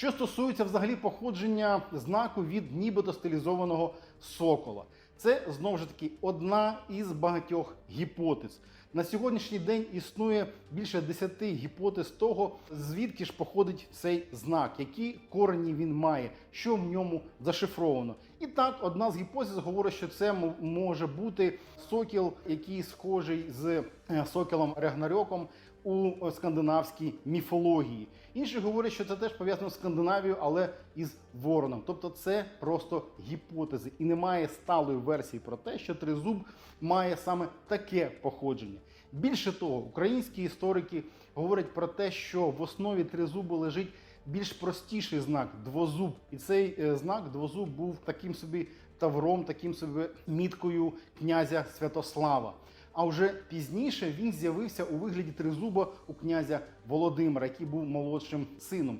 Що стосується взагалі походження знаку від нібито стилізованого сокола, це знову ж таки одна із багатьох гіпотез. На сьогоднішній день існує більше 10 гіпотез того, звідки ж походить цей знак, які корені він має, що в ньому зашифровано. І так, одна з гіпотез говорить, що це може бути сокіл, який схожий з е, сокілом Регнарьоком у скандинавській міфології. Інші говорять, що це теж пов'язано з Скандинавією, але із вороном. Тобто це просто гіпотези, і немає сталої версії про те, що тризуб має саме таке походження. Більше того, українські історики говорять про те, що в основі тризубу лежить більш простіший знак двозуб, і цей е, знак двозуб був таким собі тавром, таким собі міткою князя Святослава. А вже пізніше він з'явився у вигляді тризуба у князя Володимира, який був молодшим сином.